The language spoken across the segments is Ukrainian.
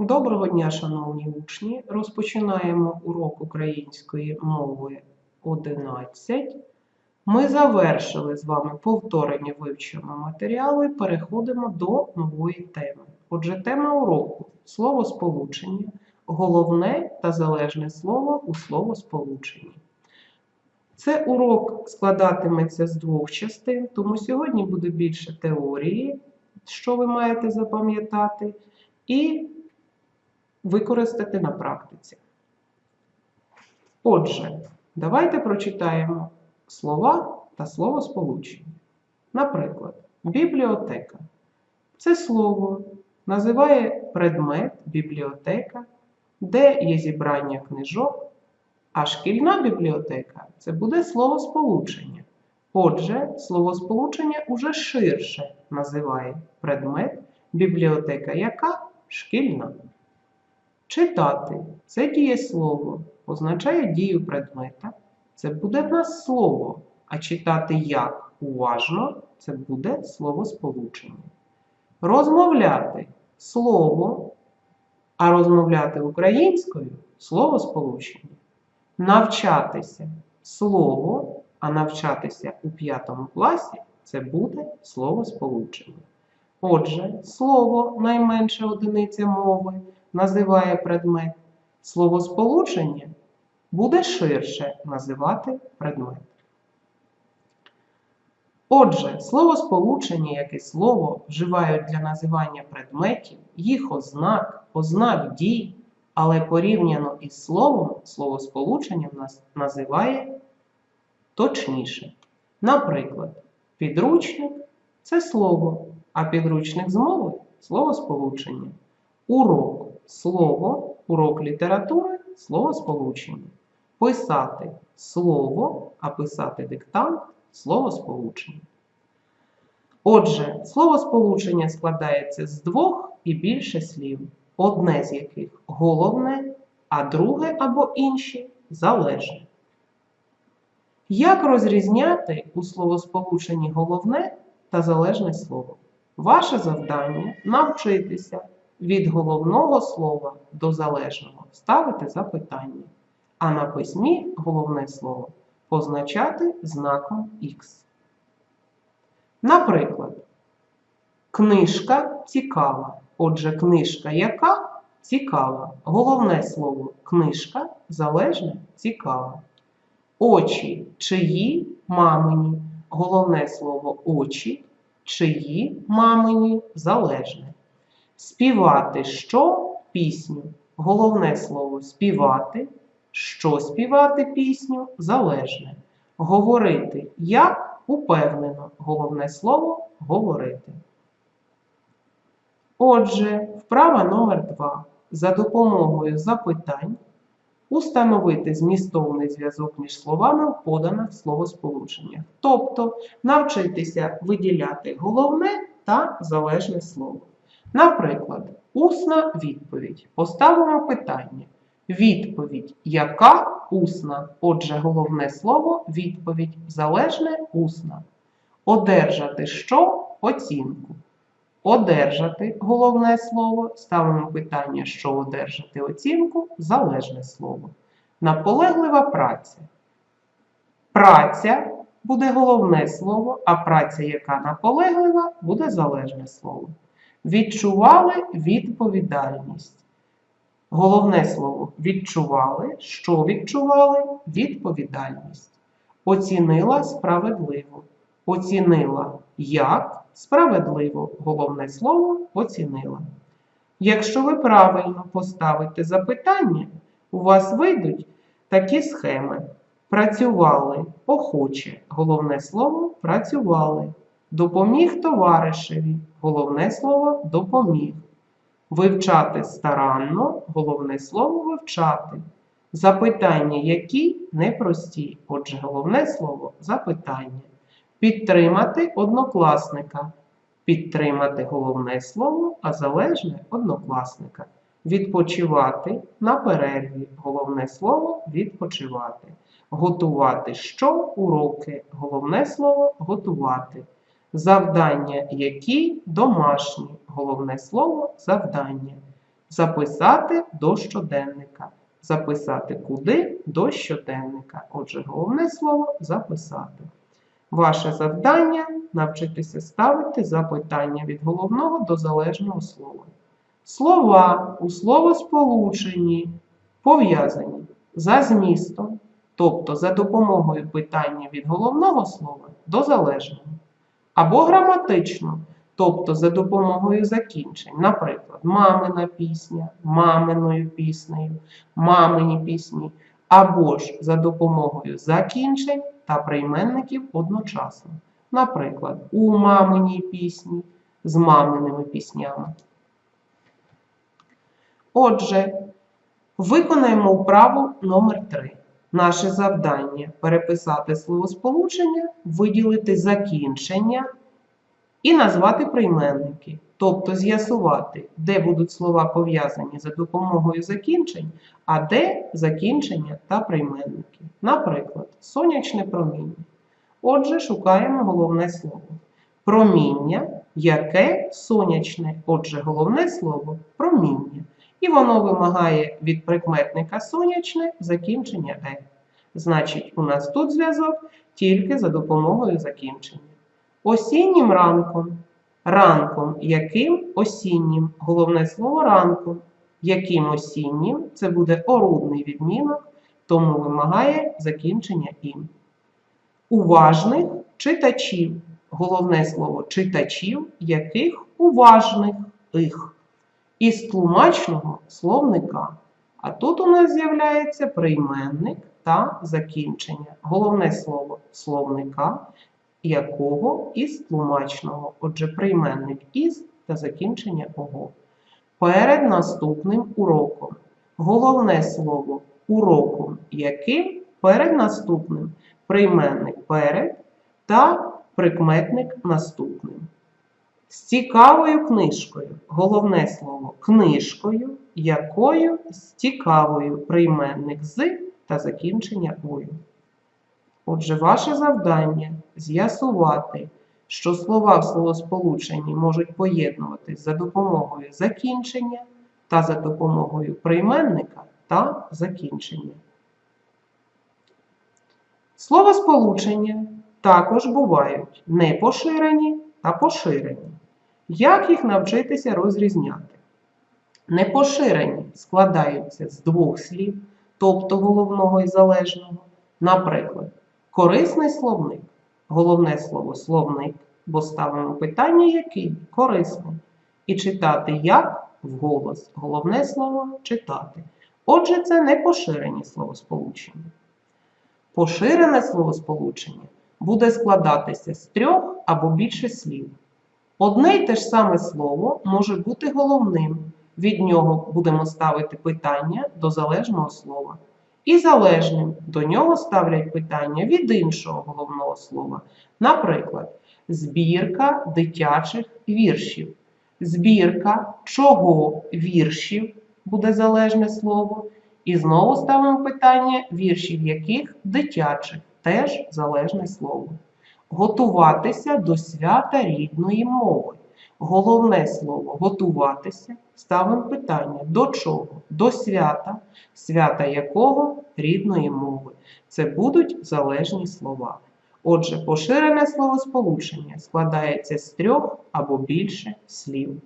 Доброго дня, шановні учні! Розпочинаємо урок української мови 11. Ми завершили з вами повторення вивченого матеріалу і переходимо до нової теми. Отже, тема уроку словосполучення, головне та залежне слово у словосполученні. Це урок складатиметься з двох частин, тому сьогодні буде більше теорії, що ви маєте запам'ятати, і використати на практиці. Отже, давайте прочитаємо слова та словосполучення. Наприклад, бібліотека. Це слово називає предмет бібліотека, де є зібрання книжок, а шкільна бібліотека це буде словосполучення. Отже, словосполучення уже ширше називає предмет бібліотека, яка шкільна. Читати це дієслово, означає дію предмета. Це буде в нас слово, а читати як уважно це буде словосполучення. Розмовляти слово, а розмовляти українською словосполучення. Навчатися слово, а навчатися у п'ятому класі це буде словосполучення. Отже, слово найменша одиниця мови називає предмет. Словосполучення буде ширше називати предмет. Отже, словосполучення, як і слово, вживають для називання предметів, їх ознак, ознак дій, але порівняно із словом, словосполучення в нас називає точніше. Наприклад, підручник це слово, а підручник з мови словосполучення. Урок слово, урок літератури словосполучення. Писати слово, а писати диктант словосполучення. Отже, словосполучення складається з двох і більше слів, одне з яких головне, а друге або інші залежне. Як розрізняти у словосполученні головне та залежне слово? Ваше завдання навчитися від головного слова до залежного ставити запитання, а на письмі головне слово позначати знаком Х. Наприклад, книжка цікава. Отже, книжка яка цікава. Головне слово книжка залежне цікава. Очі чиї мамині. Головне слово очі, чиї мамині залежне. Співати що пісню. Головне слово співати. Що співати пісню залежне. Говорити як упевнено. Головне слово говорити. Отже, вправа номер 2. За допомогою запитань установити змістовний зв'язок між словами в поданих словосполученнях. Тобто навчитися виділяти головне та залежне слово. Наприклад, усна відповідь. Поставимо питання. Відповідь яка усна? Отже, головне слово відповідь залежне усна. Одержати що? Оцінку. Одержати головне слово. Ставимо питання, що одержати оцінку залежне слово. Наполеглива праця. Праця буде головне слово, а праця, яка наполеглива, буде залежне слово. Відчували відповідальність. Головне слово відчували. Що відчували? Відповідальність. Оцінила справедливо. Оцінила як справедливо. Головне слово оцінила. Якщо ви правильно поставите запитання, у вас вийдуть такі схеми. Працювали охоче. Головне слово працювали. Допоміг товаришеві. Головне слово допоміг. Вивчати старанно, головне слово вивчати. Запитання які непрості. Отже, головне слово запитання. Підтримати однокласника. Підтримати головне слово, а залежне однокласника. Відпочивати на перерві. Головне слово відпочивати. Готувати що уроки. Головне слово готувати. Завдання які домашні. Головне слово завдання. Записати до щоденника. Записати куди? До щоденника. Отже, головне слово записати. Ваше завдання навчитися ставити запитання від головного до залежного слова. Слова у словосполученні пов'язані за змістом, тобто за допомогою питання від головного слова до залежного, або граматично, тобто за допомогою закінчень, наприклад, мамина пісня, маминою піснею, мамині пісні, або ж за допомогою закінчень та прийменників одночасно. Наприклад, у маминій пісні з маминими піснями. Отже, виконаємо вправу номер 3 Наше завдання переписати словосполучення, виділити закінчення і назвати прийменники, тобто з'ясувати, де будуть слова пов'язані за допомогою закінчень, а де закінчення та прийменники. Наприклад, сонячне проміння. Отже, шукаємо головне слово. Проміння, яке сонячне, отже, головне слово проміння. І воно вимагає від прикметника сонячне закінчення е. Значить, у нас тут зв'язок тільки за допомогою закінчення. Осіннім ранком. Ранком яким осіннім. Головне слово ранком. Яким осіннім це буде орудний відмінок, тому вимагає закінчення ім. Уважних читачів. Головне слово читачів, яких уважних їх. Із тлумачного словника. А тут у нас з'являється прийменник та закінчення. Головне слово словника, якого із тлумачного. Отже, прийменник із та закінчення ого. Перед наступним уроком. Головне слово уроком, яким перед наступним прийменник перед та прикметник наступним. З цікавою книжкою. Головне слово книжкою, якою з цікавою прийменник з та закінчення ою. Отже, ваше завдання з'ясувати, що слова в словосполученні можуть поєднуватись за допомогою закінчення та за допомогою прийменника та закінчення. Словосполучення також бувають непоширені та поширені. Як їх навчитися розрізняти? Непоширені складаються з двох слів, тобто головного і залежного. Наприклад, корисний словник. Головне слово словник, бо ставимо питання, який корисний. І читати як вголос. Головне слово читати. Отже, це непоширені словосполучення. Поширене словосполучення буде складатися з трьох або більше слів. Одне й те ж саме слово може бути головним. Від нього будемо ставити питання до залежного слова. І залежним до нього ставлять питання від іншого головного слова. Наприклад, збірка дитячих віршів. Збірка чого віршів буде залежне слово. І знову ставимо питання віршів яких дитячих теж залежне слово. Готуватися до свята рідної мови. Головне слово готуватися. Ставимо питання до чого? До свята, свята якого рідної мови. Це будуть залежні слова. Отже, поширене словосполучення складається з трьох або більше слів.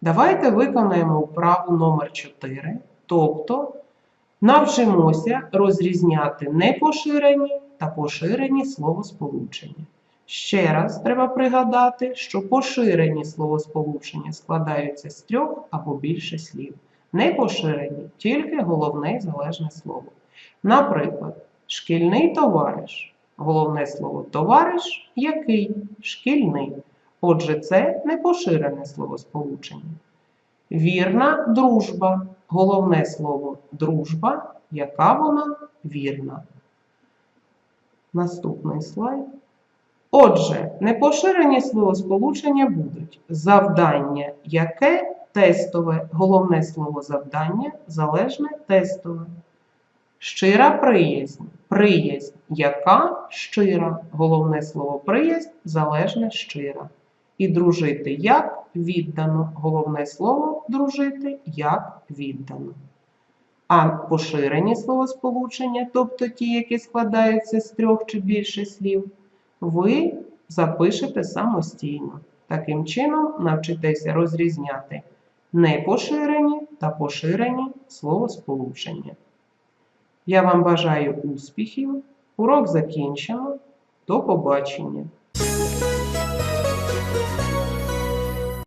Давайте виконаємо вправу номер 4, тобто навчимося розрізняти непоширені та поширені словосполучення. Ще раз треба пригадати, що поширені словосполучення складаються з трьох або більше слів. Непоширені тільки головне залежне слово. Наприклад, шкільний товариш. Головне слово товариш який? Шкільний. Отже, це непоширене словосполучення. Вірна дружба. Головне слово дружба, яка вона вірна. Наступний слайд. Отже, непоширені словосполучення будуть завдання, яке тестове, головне слово завдання, залежне тестове. Щира приязнь. Приязнь, яка щира. Головне слово приязнь, залежне щира. І дружити як віддано. Головне слово дружити як віддано. А поширені словосполучення, тобто ті, які складаються з трьох чи більше слів, ви запишете самостійно. Таким чином навчитеся розрізняти непоширені та поширені словосполучення. Я вам бажаю успіхів. Урок закінчено. До побачення!